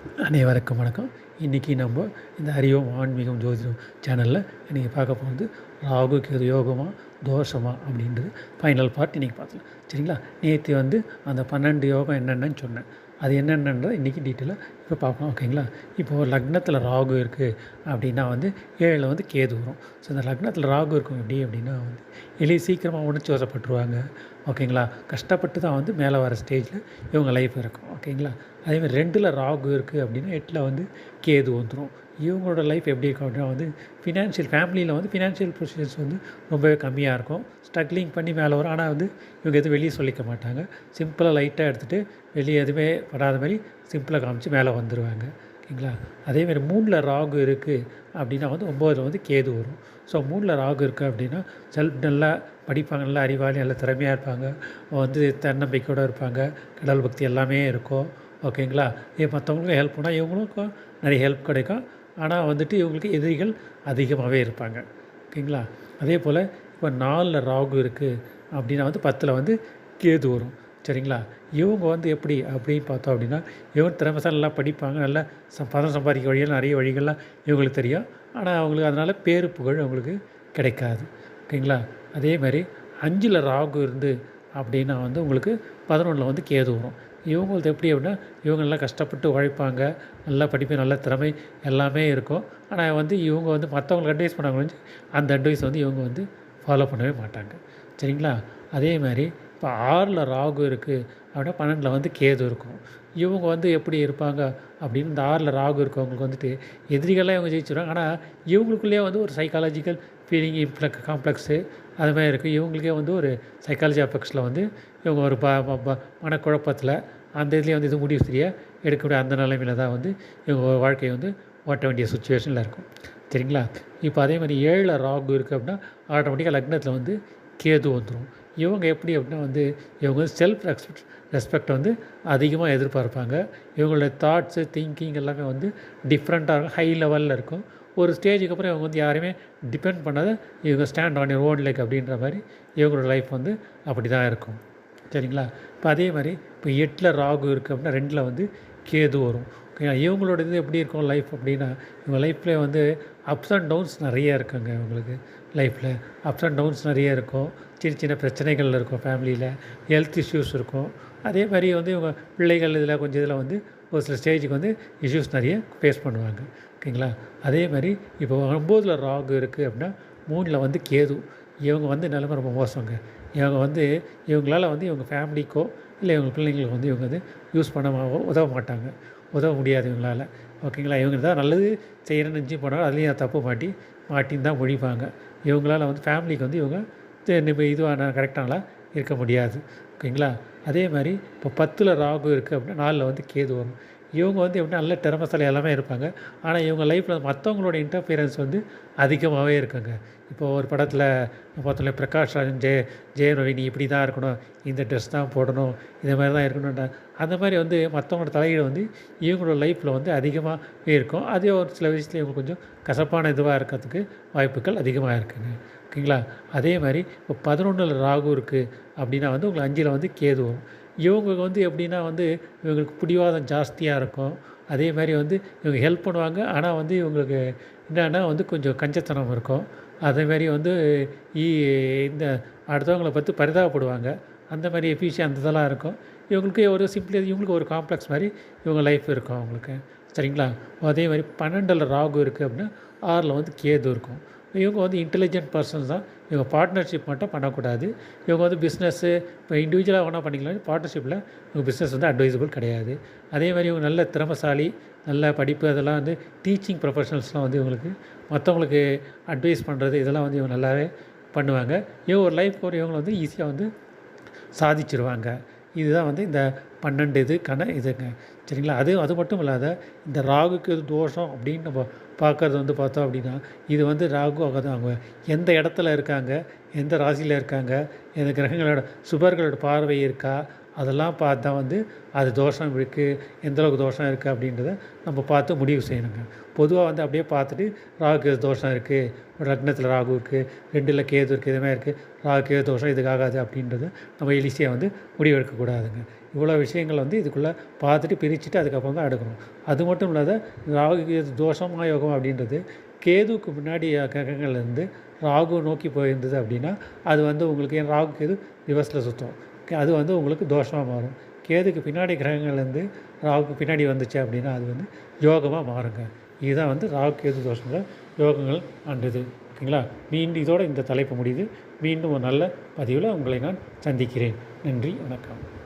அனைவருக்கும் வணக்கம். இன்றைக்கி நம்ம இந்த அறிவோம் ஆன்மீகம் ஜோதிடம் சேனலில் இன்றைக்கி பார்க்க போகிறது ராகு கேது யோகமா தோஷமா அப்படின்றது. ஃபைனல் பார்ட் இன்றைக்கி பார்க்கலாம் சரிங்களா? நேற்று வந்து அந்த பன்னெண்டு யோகம் என்னென்னு சொன்னேன். அது என்னென்னன்றதை இன்றைக்கி டீட்டெயிலாக இப்போ பார்க்கலாம் ஓகேங்களா இப்போது லக்னத்தில் ராகு இருக்குது அப்படின்னா வந்து ஏழில் வந்து கேது வரும். ஸோ இந்த லக்னத்தில் ராகு இருக்கும் எப்படி அப்படின்னா வந்து எளிய சீக்கிரமாக உணர்ச்சி வசப்பட்டுருவாங்க. ஓகேங்களா கஷ்டப்பட்டு தான் வந்து மேலே வர ஸ்டேஜில் இவங்க லைஃப் இருக்கும். ஓகேங்களா அதேமாதிரி ரெண்டில் ராகு இருக்குது அப்படின்னா எட்டில் வந்து கேது வந்துடும் இவங்களோட லைஃப் எப்படி இருக்கும் அப்படின்னா வந்து ஃபினான்ஷியல் ஃபேமிலியில் வந்து ஃபினான்ஷியல் பொசிஷன்ஸ் வந்து ரொம்பவே கம்மியாக இருக்கும். ஸ்ட்ரகிளிங் பண்ணி மேலே வரும். ஆனால் வந்து இவங்க எதுவும் வெளியே சொல்லிக்க மாட்டாங்க. சிம்பிளாக லைட்டாக எடுத்துகிட்டு வெளியே எதுவுமே படாத மாதிரி சிம்பிளாக காமிச்சு மேலே வந்துடுவாங்க ஓகேங்களா? அதேமாதிரி மூணில் ராகு இருக்குது அப்படின்னா வந்து ஒம்போதில் வந்து கேது வரும். ஸோ மூணில் ராகு இருக்குது அப்படின்னா செல்ஃப் நல்லா படிப்பாங்க. நல்லா அறிவாளி நல்லா திறமையாக இருப்பாங்க. வந்து தன்னம்பிக்கையோடு இருப்பாங்க. கடவுள் பக்தி எல்லாமே இருக்கும். ஓகேங்களா? இது மற்றவங்களுக்கு ஹெல்ப் பண்ணால் இவங்களுக்கும் நிறைய ஹெல்ப் கிடைக்கும். ஆனால் வந்துட்டு இவங்களுக்கு எதிரிகள் அதிகமாகவே இருப்பாங்க. ஓகேங்களா? அதே போல் இப்போ நாலில் ராகு இருக்குது அப்படின்னா வந்து பத்தில் வந்து கேது வரும். சரிங்களா? இவங்க வந்து எப்படி அப்படின்னு பார்த்தோம் அப்படின்னா இவங்க திறமைசாக நல்லா படிப்பாங்க நல்லா ச பணம் சம்பாதிக்க வழிகள் நிறைய வழிகள்லாம் இவங்களுக்கு தெரியும். ஆனால் அவங்களுக்கு அதனால் பேரு புகழ் அவங்களுக்கு கிடைக்காது. ஓகேங்களா? அதே மாதிரி அஞ்சில் ராகு இருந்து அப்படின்னா வந்து உங்களுக்கு பதினொன்றில் வந்து கேது வரும். இவங்களது எப்படி அப்படின்னா இவங்க நல்லா கஷ்டப்பட்டு உழைப்பாங்க நல்லா படிப்பு நல்ல திறமை எல்லாமே இருக்கும். ஆனால் வந்து இவங்க வந்து மற்றவங்களுக்கு அட்வைஸ் பண்ணாங்க வந்து அந்த அட்வைஸ் வந்து இவங்க வந்து ஃபாலோ பண்ணவே மாட்டாங்க. சரிங்களா? அதே மாதிரி இப்போ ஆறில் ராகு இருக்குது அப்படின்னா பன்னெண்டில் வந்து கேது இருக்கும். இவங்க வந்து எப்படி இருப்பாங்க அப்படின்னு இந்த ஆறில் ராகு இருக்கவங்களுக்கு வந்துட்டு எதிரிகளாக இவங்க ஜெயிச்சிடுவாங்க ஆனால் இவங்களுக்குள்ளேயே வந்து ஒரு சைக்காலஜிக்கல் ஃபீலிங் இம்ப்ளக் காம்ப்ளெக்ஸு அது மாதிரி இருக்குது இவங்களுக்கே வந்து ஒரு சைக்காலஜி அஃபெக்ட்ஸில் வந்து இவங்க ஒரு ப மனக்குழப்பத்தில் அந்த இதுலேயே வந்து இது முடிவு சரியாக எடுக்கக்கூடிய அந்த நிலைமையில தான் வந்து இவங்க வாழ்க்கையை வந்து ஓட்ட வேண்டிய சுச்சுவேஷனில் இருக்கும். சரிங்களா? இப்போ அதே மாதிரி ஏழில் ராகு இருக்குது அப்படின்னா ஆட்டோமேட்டிக்காக லக்னத்தில் வந்து கேது வந்துடும் இவங்க எப்படி அப்படின்னா வந்து இவங்க வந்து செல்ஃப் ரெஸ்பெக்ட் ரெஸ்பெக்ட் வந்து அதிகமாக எதிர்பார்ப்பாங்க. இவங்களுடைய தாட்ஸு திங்கிங் எல்லாமே வந்து டிஃப்ரெண்ட்டாக இருக்கும். ஹை லெவலில் இருக்கும். ஒரு ஸ்டேஜுக்கு அப்புறம் இவங்க வந்து யாரையுமே டிபெண்ட் பண்ணாத இவங்க stand on your own like அப்படின்ற மாதிரி இவங்களோட லைஃப் வந்து அப்படி தான் இருக்கும். சரிங்களா? இப்போ அதே மாதிரி இப்போ எட்டில் ராகு இருக்குது அப்படின்னா ரெண்டில் வந்து கேது வரும். ஓகேங்களா இவங்களோட இது எப்படி இருக்கும் லைஃப் அப்படின்னா இவங்க லைஃப்பில் வந்து அப்ஸ் அண்ட் டவுன்ஸ் நிறைய இருக்குங்க இவங்களுக்கு லைஃப்பில் அப்ஸ் அண்ட் டவுன்ஸ் நிறைய இருக்கும். சின்ன சின்ன பிரச்சனைகள் இருக்கும் ஃபேமிலியில் ஹெல்த் இஷ்யூஸ் இருக்கும். அதே மாதிரி வந்து இவங்க பிள்ளைகள் இதில் கொஞ்சம் இதில் வந்து ஒரு சில ஸ்டேஜுக்கு வந்து இஷ்யூஸ் நிறைய ஃபேஸ் பண்ணுவாங்க. ஓகேங்களா? அதே மாதிரி இப்போ ஒம்போதில் ராகு இருக்குது அப்படின்னா மூணில் வந்து கேது. இவங்க வந்து நிலமை ரொம்ப மோசங்க. இவங்க வந்து இவங்களால வந்து இவங்க ஃபேமிலிக்கோ இல்லை இவங்க பிள்ளைங்களுக்கு வந்து இவங்க வந்து யூஸ் பண்ண உதவ மாட்டாங்க. உதவ முடியாது இவங்களால். ஓகேங்களா? இவங்க தான் நல்லது செய்கிறேன்னு நினச்சி போனாலும் அதுலேயும் தப்பு மாட்டி மாட்டின்னு தான் ஒழிப்பாங்க இவங்களால் வந்து ஃபேமிலிக்கு வந்து இவங்க இப்போ இதுவான கரெக்டானலாம் இருக்க முடியாது. ஓகேங்களா? அதே மாதிரி இப்போ பத்தில் ராகு இருக்குது அப்படின்னா நாலில் வந்து கேது வரும். இவங்க வந்து எப்படின்னா நல்ல திறமசாலி எல்லாமே இருப்பாங்க. ஆனால் இவங்க லைஃப்பில் மற்றவங்களோட இன்டர்ஃபியரன்ஸ் வந்து அதிகமாகவே இருக்குங்க. இப்போது ஒரு படத்தில் பார்த்தோம்ல பிரகாஷ் ராஜன் ஜெய ஜெய ரவி நீ இப்படி தான் இருக்கணும். இந்த ட்ரெஸ் தான் போடணும். இந்த மாதிரி தான் இருக்கணும்ன்ற அந்த மாதிரி வந்து மற்றவங்களோட தலையீடு வந்து இவங்களோட லைஃப்பில் வந்து அதிகமாகவே இருக்கும். அதே ஒரு சில விஷயத்தில் இவங்க கொஞ்சம் கசப்பான இதுவாக இருக்கிறதுக்கு வாய்ப்புகள் அதிகமாக இருக்குங்க. ஓகேங்களா அதே மாதிரி இப்போ பதினொன்றில் ராகு இருக்குது அப்படின்னா வந்து உங்களுக்கு அஞ்சில் வந்து கேது வரும். இவங்க வந்து எப்படின்னா வந்து இவங்களுக்கு பிடிவாதம் ஜாஸ்தியாக இருக்கும். அதே மாதிரி வந்து இவங்க ஹெல்ப் பண்ணுவாங்க. ஆனால் வந்து இவங்களுக்கு என்னென்னா வந்து கொஞ்சம் கஞ்சத்தனம் இருக்கும். அதே மாதிரி வந்து இந்த அடுத்தவங்களை பார்த்து பரிதாபப்படுவாங்க. அந்த மாதிரி எஃபிஷியன் அந்த இதெல்லாம் இருக்கும். இவங்களுக்கு ஒரு சிம்பிளி இவங்களுக்கு ஒரு காம்ப்ளெக்ஸ் மாதிரி இவங்க லைஃப் இருக்கும் அவங்களுக்கு. சரிங்களா? அதே மாதிரி பன்னெண்டில் ராகு இருக்குது அப்படின்னா ஆறில் வந்து கேது இருக்கும். இவங்க வந்து இன்டெலிஜென்ட் பர்சன்ஸ் தான். இவங்க பார்ட்னர்ஷிப் மட்டும் பண்ணக்கூடாது. இவங்க வந்து பிஸ்னஸ்ஸு இப்போ இண்டிவிஜுவலாக வேணால் பண்ணிக்கலாம். பார்ட்னர்ஷிப்பில் இவங்க பிஸ்னஸ் வந்து அட்வைசபிள் கிடையாது. அதே மாதிரி இவங்க நல்ல திறமசாலி நல்ல படிப்பு அதெல்லாம் வந்து டீச்சிங் ப்ரொஃபஷனல்ஸ்லாம் வந்து இவங்களுக்கு மற்றவங்களுக்கு அட்வைஸ் பண்ணுறது இதெல்லாம் வந்து இவங்க நல்லாவே பண்ணுவாங்க. இவங்க ஒரு லைஃப் ஒரு இவங்களை வந்து ஈஸியாக வந்து சாதிச்சிருவாங்க. இதுதான் வந்து இந்த பன்னெண்டு இது கண இதுங்க. சரிங்களா? அது அது மட்டும் இல்லாத இந்த ராகுக்கு இது தோஷம் அப்படின்னு நம்ம பார்க்குறது வந்து பார்த்தோம் அப்படின்னா இது வந்து ராகு அவங்க எந்த இடத்துல இருக்காங்க? எந்த ராசியில் இருக்காங்க? எந்த கிரகங்களோட சுபர்களோட பார்வை இருக்கா? அதெல்லாம் பார்த்தா வந்து அது தோஷம் இருக்குது எந்தளவுக்கு தோஷம் இருக்குது அப்படின்றத நம்ம பார்த்து முடிவு செய்யணுங்க. பொதுவாக வந்து அப்படியே பார்த்துட்டு ராகு தோஷம் இருக்குது லக்னத்தில் ராகு இருக்குது ரெண்டில் கேது இருக்குது இதுமாதிரி இருக்குது ராகு கேது தோஷம் இதுக்காகாது அப்படின்றத நம்ம ஈஸியாக வந்து முடிவு எடுக்கக்கூடாதுங்க இவ்வளோ விஷயங்கள் வந்து இதுக்குள்ளே பார்த்துட்டு பிரிச்சுட்டு அதுக்கப்புறம் தான் எடுக்கணும். அது மட்டும் இல்லாத ராகு கேது தோஷமா யோகம் அப்படின்றது கேதுவுக்கு முன்னாடி கிரகங்கள்லேருந்து ராகு நோக்கி போயிருந்தது அப்படின்னா அது வந்து உங்களுக்கு ஏன் ராகு கேது ரிவர்ஸில் சுற்றும் அது வந்து உங்களுக்கு தோஷமாக மாறும். கேதுக்கு பின்னாடி கிரகங்கள்லேருந்து ராவுக்கு பின்னாடி வந்துச்சு அப்படின்னா அது வந்து யோகமாக மாறுங்க. இதுதான் வந்து ராகு கேது தோஷங்கள் யோகங்கள் அன்றது ஓகேங்களா? மீண்டும் இதோட இந்த தலைப்பு முடியுது. மீண்டும் ஒரு நல்ல பதிவில் உங்களை நான் சந்திக்கிறேன். நன்றி வணக்கம்.